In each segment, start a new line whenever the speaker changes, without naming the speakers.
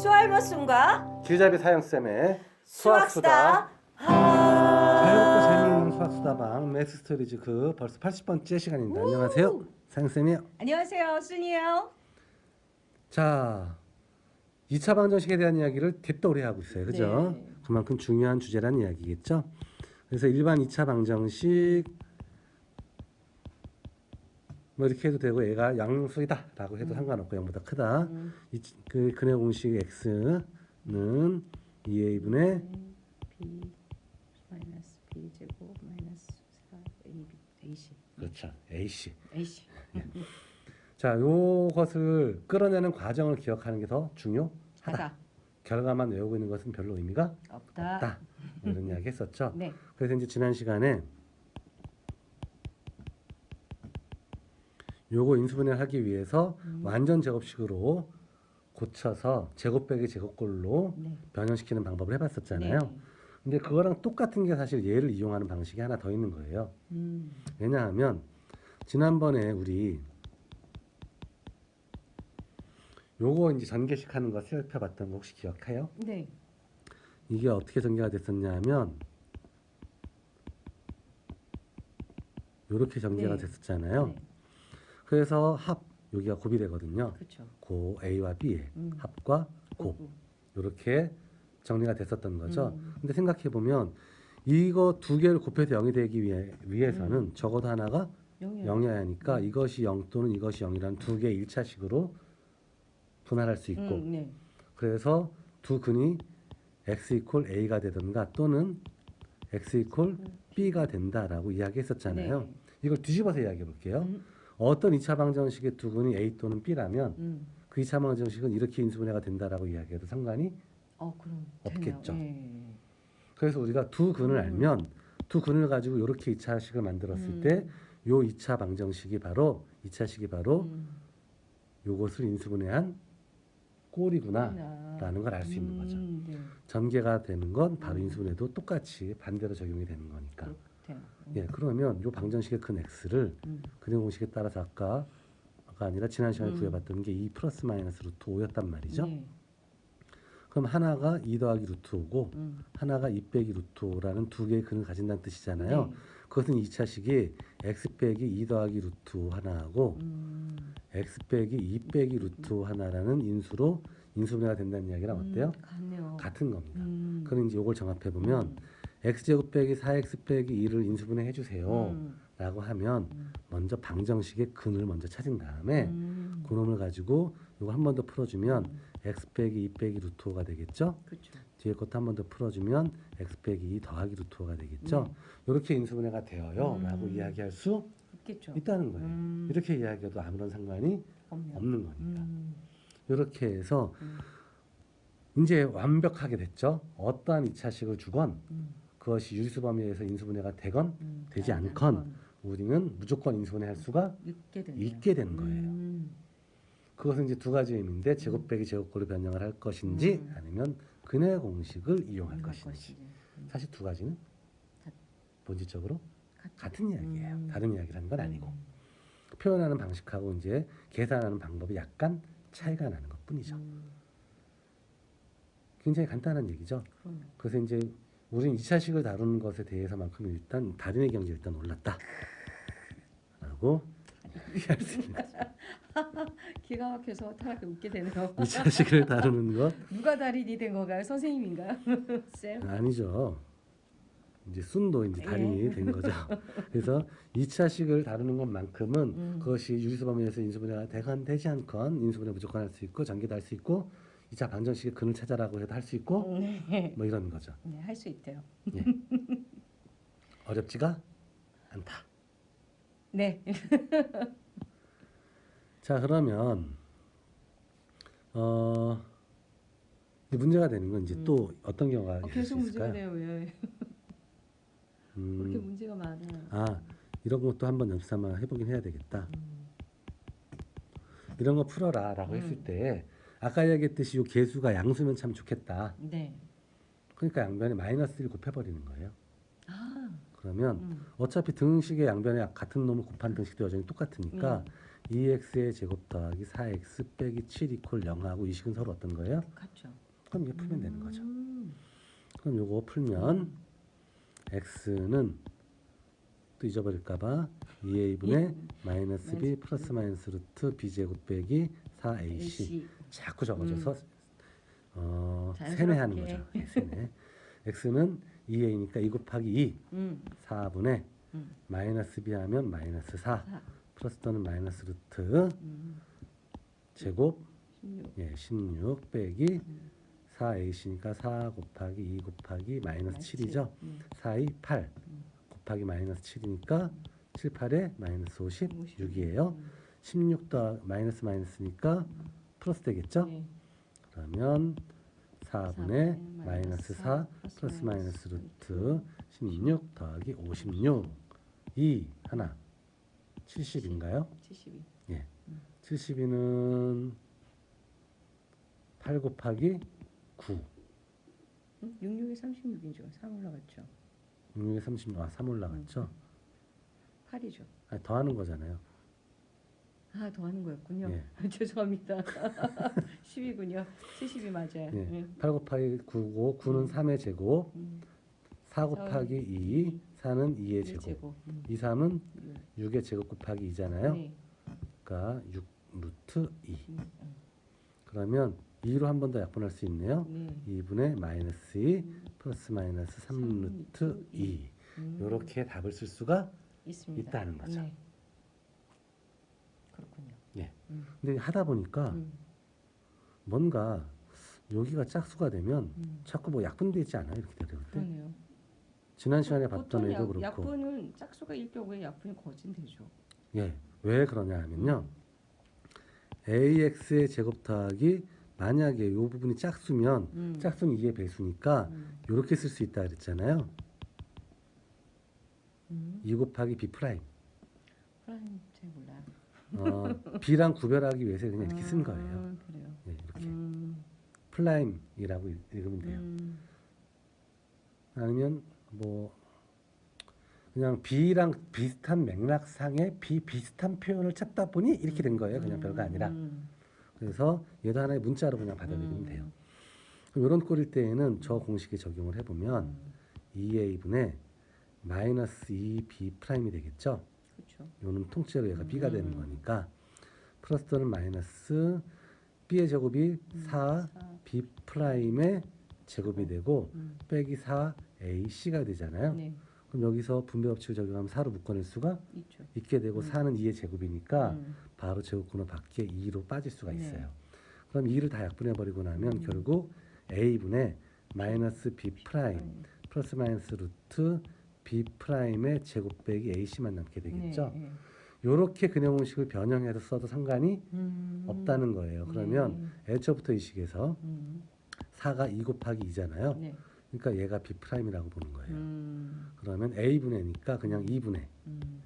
수알머순과
길잡이 사형쌤의
수학수다.
자유롭고 재미있는 수학수다방 매스 스토리즈 그 벌써 80번째 시간입니다. 안녕하세요. 사형쌤이에요.
안녕하세요, 순이에요.
자, 2차 방정식에 대한 이야기를 오래 하고 있어요. 그죠?
네.
그만큼 중요한 주제란 이야기겠죠? 그래서 일반 2차 방정식 뭐 이렇게 해도 되고 얘가 양수이다 라고 해도 상관없고 0보다 크다.
음.
이, 그 근의 공식 x는 2a분의
b 마이너스 b 제곱 마이너스 4 a ac
그렇죠. ac.
ac
자, 요것을 끌어내는 과정을 기억하는 게 더 중요하다.
하다
결과만 외우고 있는 것은 별로 의미가
없다.
없다. 뭐 이런 이야기 했었죠.
네.
그래서 이제 지난 시간에 요거 인수분해를 하기 위해서
음.
완전 제곱식으로 고쳐서 제곱 빼기 제곱꼴로
네.
변형시키는 방법을 해봤었잖아요.
네.
근데 그거랑 똑같은 게 사실 얘를 이용하는 방식이 하나 더 있는 거예요.
음.
왜냐하면 지난번에 우리 요거 이제 전개식 하는 거 살펴봤던 거 혹시 기억해요?
네.
이게 어떻게 전개가 됐었냐면 요렇게 전개가
네.
됐었잖아요.
네.
그래서 합 여기가 곱이 되거든요.
그렇죠.
고 A와 B의
음.
합과 곱. 요렇게 정리가 됐었던 거죠.
음.
근데 생각해 보면 이거 두 개를 곱해서 0이 되기 위해, 위해서는
음.
적어도 하나가
영이요.
0이어야 하니까
음.
이것이 0 또는 이것이 0이라는 두 개의 1차식으로 분할할 수 있고
음, 네.
그래서 두 근이 x 이퀄 a가 되든가 또는 x 이퀄 b가 된다라고 이야기했었잖아요.
네.
이걸 뒤집어서 이야기해 볼게요.
음.
어떤 2차 방정식의 두 근이 a 또는 b라면
음.
그 2차 방정식은 이렇게 인수분해가 된다라고 이야기해도 상관이
어,
없겠죠.
되네요. 네.
그래서 우리가 두 근을
음.
알면 두 근을 가지고 이렇게 2차식을 만들었을
음.
때요 2차 방정식이 바로 2차식이 바로
음.
요것을 인수분해한 꼴이구나
그렇구나.
라는 걸 알 수 있는 거죠.
음, 네.
전개가 되는 건 바로
음.
인수분해도 똑같이 반대로 적용이 되는 거니까.
그렇대요. 음.
예, 그러면 요 방정식의 큰 x를
음.
근의 공식에 따라서 아까 아까 아니라 지난 시간에
음.
구해봤던 게 2 플러스 마이너스 루트 5였단 말이죠.
네.
그럼 하나가 2 더하기 루트 5고
음.
하나가 2 빼기 루트 5라는 두 개의 근을 가진다는 뜻이잖아요.
네.
그것은 2차식이 x 빼기 2 더하기 루트 5 하나하고
음.
x 빼기 2 빼기 루트 5 하나라는 인수로 인수분해가 된다는 이야기랑 어때요?
음, 같네요.
같은 겁니다.
음.
그럼 이제 이걸 정합해 보면
음.
X제곱 빼기 4x 빼기 2를 인수분해 해주세요
음.
라고 하면
음.
먼저 방정식의 근을 먼저 찾은 다음에
음.
그놈을 가지고 이거 한 번 더 풀어주면
음.
x 빼기 2 빼기 루트 5가 되겠죠
그렇죠.
뒤에 것도 한 번 더 풀어주면 x 빼기 2 더하기 루트 5가 되겠죠
네.
이렇게 인수분해가 되어요
음.
라고 이야기할 수
있겠죠.
있다는 거예요
음.
이렇게 이야기해도 아무런 상관이
없네요.
없는 거니까
음.
이렇게 해서
음.
이제 완벽하게 됐죠 어떠한 2차식을 주건
음.
그것이 유리수 범위에서 인수분해가 되건
음.
되지
아,
않건 우리는 무조건 인수분해할 수가
있게.
있게 되는 거예요.
음.
그것은 이제 두 가지 의미인데 제곱 빼기 제곱꼴로 변형을 할 것인지
음.
아니면 근의 공식을 이용할 것인지.
음.
사실 두 가지는
같-
본질적으로
같-
같은 이야기예요.
음.
다른 이야기라는 건 아니고
음.
표현하는 방식하고 이제 계산하는 방법이 약간 차이가 나는 것뿐이죠.
음.
굉장히 간단한 얘기죠. 그래서 이제 우리는 2차식을 다루는 것에 대해서만큼 일단 달인의 경지에 일단 올랐다. 라고 얘기할 수 있는 거죠.
기가 막혀서 타락해 웃게 되네요.
2차식을 다루는 것
누가 달인이 된 건가요? 선생님인가요? 쌤?
아니죠. 이제 순도 이제 달인이
예.
된 거죠. 그래서 2차식을 다루는 것만큼은
음.
그것이 유리수 범위에서 인수분해가 되건 되지 않건 인수분해 무조건 할 수 있고 전개도 할 수 있고 2차 방정식의 근을 찾아라고 해도 할 수 있고
네.
뭐 이런 거죠.
네, 할 수 있대요.
예. 어렵지가 않다.
네.
자 그러면 어 문제가 되는 건 이제
음.
또 어떤 경우가
어, 계속
수
문제가? 돼요. 왜?
음,
문제가 많아요?
아 이런 것도 한번 연습 한번 해보긴 해야 되겠다.
음.
이런 거 풀어라라고 했을
음.
때 아까 얘기했듯이 요 개수가 양수면 참 좋겠다.
네.
그러니까 양변에 마이너스 1 곱해버리는 거예요.
아.
그러면
음.
어차피 등식의 양변에 같은 놈을 곱한 등식도 여전히 똑같으니까
음.
2x의 제곱 더하기 4x 빼기 7 이퀄 0하고 이 식은 서로 어떤 거예요?
같죠.
그럼 이게 풀면 되는 거죠.
음.
그럼 요거 풀면 x는 또 잊어버릴까봐 2a분의 마이너스 b 플러스 마이너스 루트 b 제곱 빼기 4ac
AC.
자꾸 적어줘서 어,
음. 자연스럽게.
세뇌하는 거죠. 세뇌. x는 2a니까 2 곱하기 2
음.
4분의
음.
마이너스 b 하면 마이너스 4
사.
플러스 또는 마이너스 루트
음.
제곱
16.
예, 16 빼기
음.
4ac니까 4 곱하기 2 곱하기 마이너스
마이너스
7이죠.
음.
4, 2, 8
음.
곱하기 마이너스 7이니까 7, 8에 마이너스 56이에요.
음.
16더 마이너스 마이너스니까 플러스 되겠죠?
네.
그러면 4분의
사분의
마이너스
마이너스 4사
플러스 마이너스 루트 16 더하기 56 2 하나 70인가요?
72.
72는 8 곱하기 9
음? 66이 36이죠. 3 올라갔죠.
6에 30, 아, 3 올라갔죠?
8이죠.
아니, 더하는 거잖아요.
아, 더 하는 거였군요.
예.
죄송합니다. 10이군요. 70이 맞아요.
예.
네.
8 곱하기 9고 9는 3의 제곱
음.
4 곱하기 2 4는 2의 제곱
제곱. 음.
2, 3은
육.
6의 제곱 곱하기 2잖아요.
네.
그러니까 6 루트 2
음. 음.
그러면 2로 한 번 더 약분할 수 있네요.
네.
2분의 마이너스 2
음.
플러스 마이너스
3삼
루트
루트
2
음.
이렇게 답을 쓸 수가
있습니다.
있다는 거죠.
네. 그렇군요.
예.
음.
근데 하다 보니까
음.
뭔가 여기가 짝수가 되면
음.
자꾸 뭐 약분돼 있지 않아요? 이렇게 때.
그러네요.
지난 시간에 봤던
보통
애도
약,
그렇고.
약분은 짝수가 일 경우에 약분이 거진되죠.
예. 왜 그러냐 하면요. AX의 제곱 더하기 만약에 이 부분이 짝수면
음.
짝수는 2의 배수니까
음.
이렇게 쓸 수 있다 그랬잖아요.
음.
2 곱하기 B 프라임.
프라임 잘 몰라요.
어, B랑 구별하기 위해서 그냥 이렇게 쓴 거예요.
아, 그래요.
예, 이렇게
음.
플라임이라고 읽- 읽으면 돼요.
음.
아니면 뭐 그냥 B랑 비슷한 맥락상의 비비슷한 표현을 찾다 보니 이렇게 된 거예요. 그냥 별거 아니라.
음.
그래서 얘도 하나의 문자로 그냥 받아들이면
음.
돼요. 그럼 이런 꼴일 때에는 저 공식에 적용을 해보면
음.
2a분의 마이너스 2b 프라임이 되겠죠.
그렇죠.
요는 통째로 얘가 b가 되는
음.
거니까 플러스 또는 마이너스 b의 제곱이 4
사.
b 프라임의 제곱이 되고
음.
빼기 4 ac가 되잖아요.
네.
그럼 여기서 분배 법칙을 적용하면 4로 묶어낼 수가
있죠.
있게 되고
음.
4는 2의 제곱이니까
음.
바로 제곱근호 밖에 2로 빠질 수가
네.
있어요. 그럼 2를 다 약분해 버리고 나면
음.
결국 a분의 마이너스 b 프라임
음.
플러스 마이너스 루트 b 프라임의 제곱 빼기 ac만 남게 되겠죠.
네, 네.
요렇게 근해 공식을 변형해서 써도 상관이
음.
없다는 거예요. 그러면 애초부터 이 식에서
네. 음.
4가 2 곱하기 2잖아요.
네.
그러니까 얘가 b 프라임이라고 보는 거예요.
음.
그러면 a분의니까 그냥 2분의
음.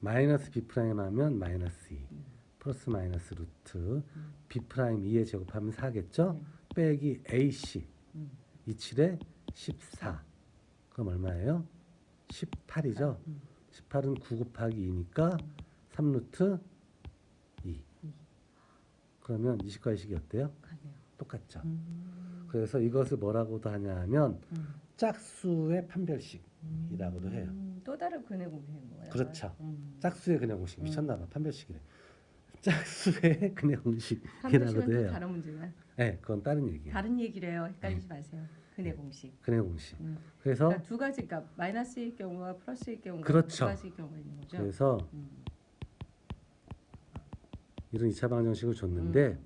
마이너스 b 프라임 하면 마이너스 2
음.
플러스 마이너스 루트
음.
b 프라임 2에 제곱하면 4겠죠?
네.
빼기 ac
음.
27에 14 그럼 얼마예요? 18이죠?
음.
18은 9 곱하기 2니까 3루트 2
이.
그러면 이식과 이식이 어때요?
가네요.
똑같죠?
음.
그래서 이것을 뭐라고도 하냐 하면
음.
짝수의 판별식 이라고도 해요
음. 또 다른 근해 공식인 거예요.
그렇죠.
음.
짝수의 그냥 공식
음.
미쳤나 봐 판별식이래 짝수의 그냥 공식이라고도 해요
다른 문제가
네 그건 다른 얘기예요
다른 얘기래요. 헷갈리지 마세요. 근해
네.
공식.
그냥 공식
음.
그래서
그러니까 두 가지, 그러니까 마이너스일 경우와 플러스일 경우가
그렇죠.
두 가지일 경우가 있는 거죠.
그래서
음.
이런 2차 방정식을 줬는데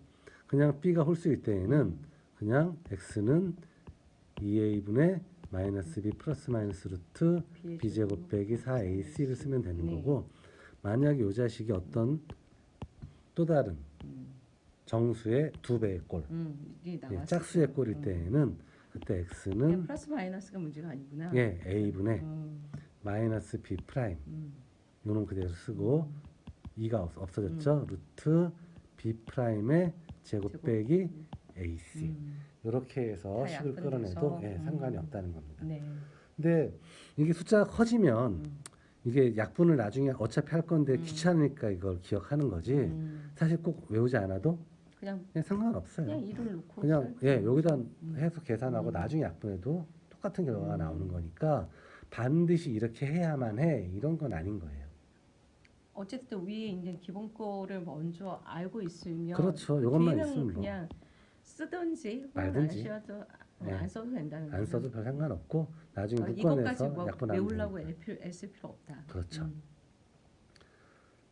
그냥 b가 홀수일 때에는 그냥 x는 2a분의 마이너스 b 플러스 마이너스 루트
B의
b 제곱 빼기 4ac를 쓰면 되는
네.
거고 만약에 이 자식이 어떤 또 다른
음.
정수의 두 배의 꼴
음.
예, 짝수의
때.
꼴일
음.
때에는 그때 x는
플러스 마이너스가 문제가 아니구나.
예 a분의
음.
마이너스 b 프라임
음.
요놈 그대로 쓰고 2가 없, 없어졌죠 루트 b 프라임의 제곱
제곱.
빼기
음.
ac
음.
이렇게 해서
다
식을 끌어내도. 예,
음.
상관이 없다는 겁니다.
네.
근데 이게 숫자가 커지면
음.
이게 약분을 나중에 어차피 할 건데
음.
귀찮으니까 이걸 기억하는 거지.
음,
사실 꼭 외우지 않아도
그냥
그냥 상관없어요.
그냥 일을 놓고
그냥 예 여기다. 해서 계산하고
음.
나중에 약분해도 똑같은 결과가
음.
나오는 거니까 반드시 이렇게 해야만 해 이런 건 아닌 거예요.
어쨌든 위에 있는 기본 거를 먼저 알고 있으면
그렇죠.
뒤에는
있으면 뭐.
그냥 쓰든지
말든지.
안 써도
네.
안 써도 된다는
안
거죠.
써도 별 상관없고 나중에
어,
묶어내서
이것까지 뭐
약분하면
외우려고
되니까.
애 필요, 애쓸 필요 없다.
그렇죠.
음.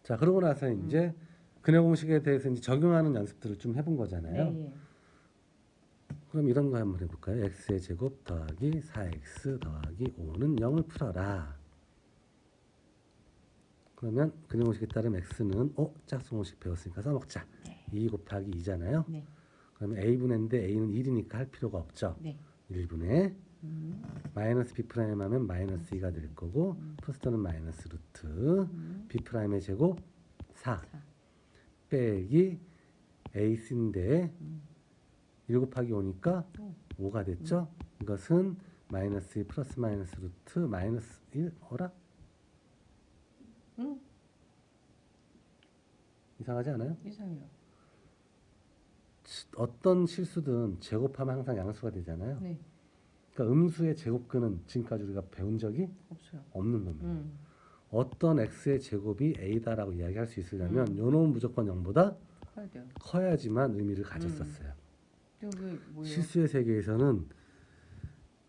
자 그러고 나서 이제 근해 공식에 대해서 이제 적용하는 연습들을 좀 해본 거잖아요.
네, 예.
그럼 이런 거 한번 해볼까요? x의 제곱 더하기 4x 더하기 5는 0을 풀어라. 그러면 근해 공식에 따르면 x는 어 짝수 공식 배웠으니까 써먹자.
네.
2 곱하기 2잖아요.
네.
그러면 a분의인데 a는 1이니까 할 필요가 없죠.
네.
1분의
음,
마이너스 b 프라임 하면 마이너스 2가 될 거고
음.
플러스는 마이너스 루트
음,
b 프라임의 제곱 4
사.
빼기 a인데
음.
1 곱하기 5니까
오.
5가 됐죠? 이것은 마이너스 2 플러스 마이너스 루트 마이너스 1 어라?
음,
이상하지 않아요?
이상해요.
시- 어떤 실수든 제곱하면 항상 양수가 되잖아요.
네,
그러니까 음수의 제곱근은 지금까지 우리가 배운 적이
없어요.
없는 놈이에요.
음,
어떤 x의 제곱이 a다라고 이야기할 수 있으려면
음.
요 놈은 무조건 0보다
커야.
커야지만 의미를 가졌었어요.
뭐예요?
실수의 세계에서는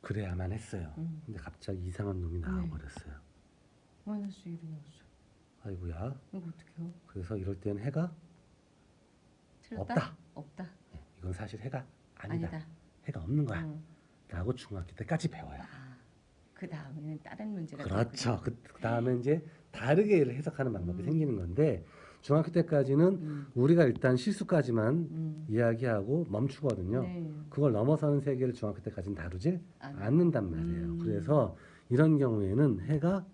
그래야만 했어요.
음.
근데 갑자기 이상한 놈이 나와버렸어요.
마이너스 1이 나왔어.
아이고야.
이거 어떡해요?
그래서 이럴 땐 해가
틀렸다?
없다.
없다.
사실 해가 아니다.
아니다.
해가 없는 거야.
음.
라고 중학교 때까지 배워요.
아, 그 다음에는 다른 문제가
그렇죠. 그 다음에 이제 다르게 해석하는 방법이
음.
생기는 건데 중학교 때까지는
음,
우리가 일단 실수까지만
음.
이야기하고 멈추거든요.
네.
그걸 넘어서는 세계를 중학교 때까지는 다루지
안-
않는단 말이에요.
음.
그래서 이런 경우에는 해가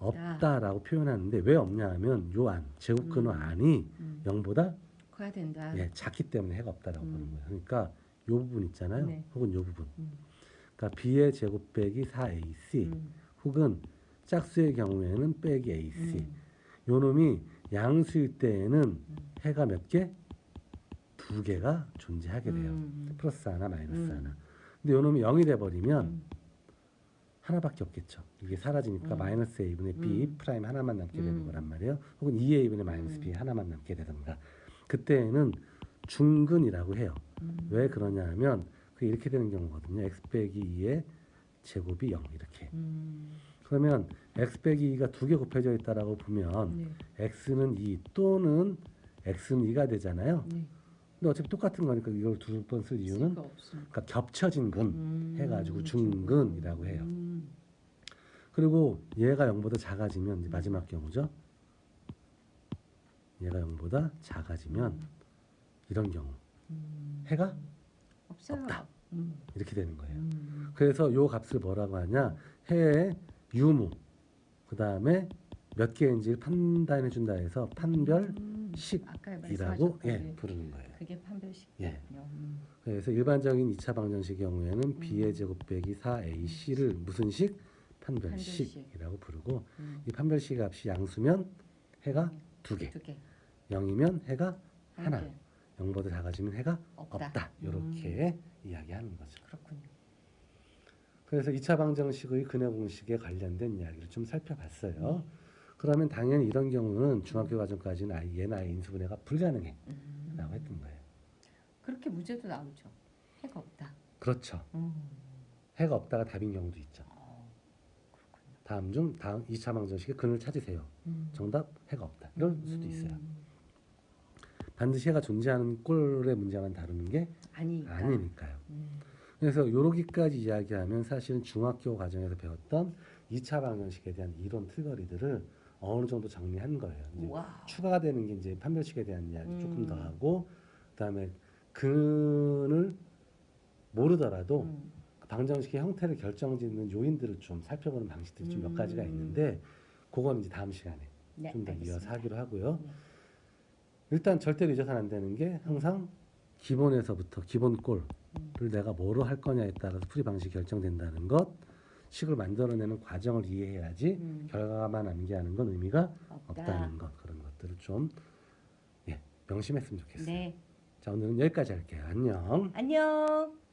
없다.
없다 라고 표현하는데 왜 없냐 하면 요 안, 제곱근호
음.
안이
음.
0보다
커야 된다.
예, 작기 때문에 해가 없다라고
음.
보는 거예요. 그러니까 요 부분 있잖아요.
네.
혹은 요 부분.
음.
그러니까 b의 제곱 빼기 4ac
음.
혹은 짝수의 경우에는 빼기 ac.
음.
요 놈이 양수일 때에는
음.
해가 몇 개? 두 개가 존재하게 돼요.
음.
플러스 하나, 마이너스
음.
하나. 근데 요 놈이 0이 돼 버리면
음.
하나밖에 없겠죠. 이게 사라지니까
음.
마이너스 a분의 b
음.
프라임 하나만 남게 되는
음.
거란 말이에요. 혹은 2a분의 마이너스
음.
b 하나만 남게 되던가. 그때는 중근이라고 해요.
음.
왜 그러냐 하면 그게 이렇게 되는 경우거든요. x 빼기 2의 제곱이 0 이렇게.
음.
그러면 x 빼기 2가 두 개 곱해져 있다라고 보면
네.
x는 2 또는 x는 2가 되잖아요.
네.
근데 어차피 똑같은 거니까 이걸 두 번 쓸 이유는. 그러니까 겹쳐진 근
음.
해가지고 중근이라고 해요.
음.
그리고 얘가 0보다 작아지면 이제 마지막 경우죠. 얘가 0보다 작아지면 이런 경우
음.
해가
없어요.
없다.
음.
이렇게 되는 거예요.
음.
그래서 요 값을 뭐라고 하냐? 해의 유무 그 다음에 몇 개인지를 판단해 준다 해서 판별식이라고
음. 예게
부르는 거예요.
그게 판별식이군요.
예.
음.
그래서 일반적인 2차 방정식 경우에는
음.
b의 제곱 빼기 4ac를 무슨 식? 판별식이라고 부르고
음.
이 판별식 값이 양수면 해가 두 개,
두 개.
0이면 해가
한
하나,
개.
0보다 작아지면 해가
없다.
없다.
음.
이렇게 이야기하는 거죠.
그렇군요.
그래서 2차 방정식의 근해 공식에 관련된 이야기를 좀 살펴봤어요.
음.
그러면 당연히 이런 경우는 중학교 과정까지는 아이 얘나 아이 인수분해가 불가능해라고
음.
했던 거예요.
그렇게 문제도 나오죠. 해가 없다.
그렇죠.
음.
해가 없다가 답인 경우도 있죠. 다음 중 다음 2차 방정식의 근을 찾으세요.
음.
정답 해가 없다. 이럴 수도 있어요.
음.
반드시 해가 존재하는 꼴의 문제만 다루는 게
아니니까.
아니니까요.
음.
그래서 요러기까지 이야기하면 사실은 중학교 과정에서 배웠던 2차 방정식에 대한 이론 틀거리들을 어느 정도 정리한 거예요. 이제
와.
추가가 되는 게 이제 판별식에 대한 이야기 조금
음.
더 하고 그다음에 근을 모르더라도
음.
방정식의 형태를 결정짓는 요인들을 좀 살펴보는 방식들이 좀몇
음.
가지가 있는데 그건 이제 다음 시간에
네,
좀더 이어서. 하기로 하고요.
네.
일단 절대로 잊어서는 안 되는 게 항상 기본에서부터 기본 꼴을
음.
내가 뭐로 할 거냐에 따라서 풀이 방식이 결정된다는 것 식을 만들어내는 과정을 이해해야지
음.
결과만 암기하는 건 의미가
없다.
없다는 것 그런 것들을 좀 예, 명심했으면 좋겠어요.
네.
자 오늘은 여기까지 할게요. 안녕.
안녕.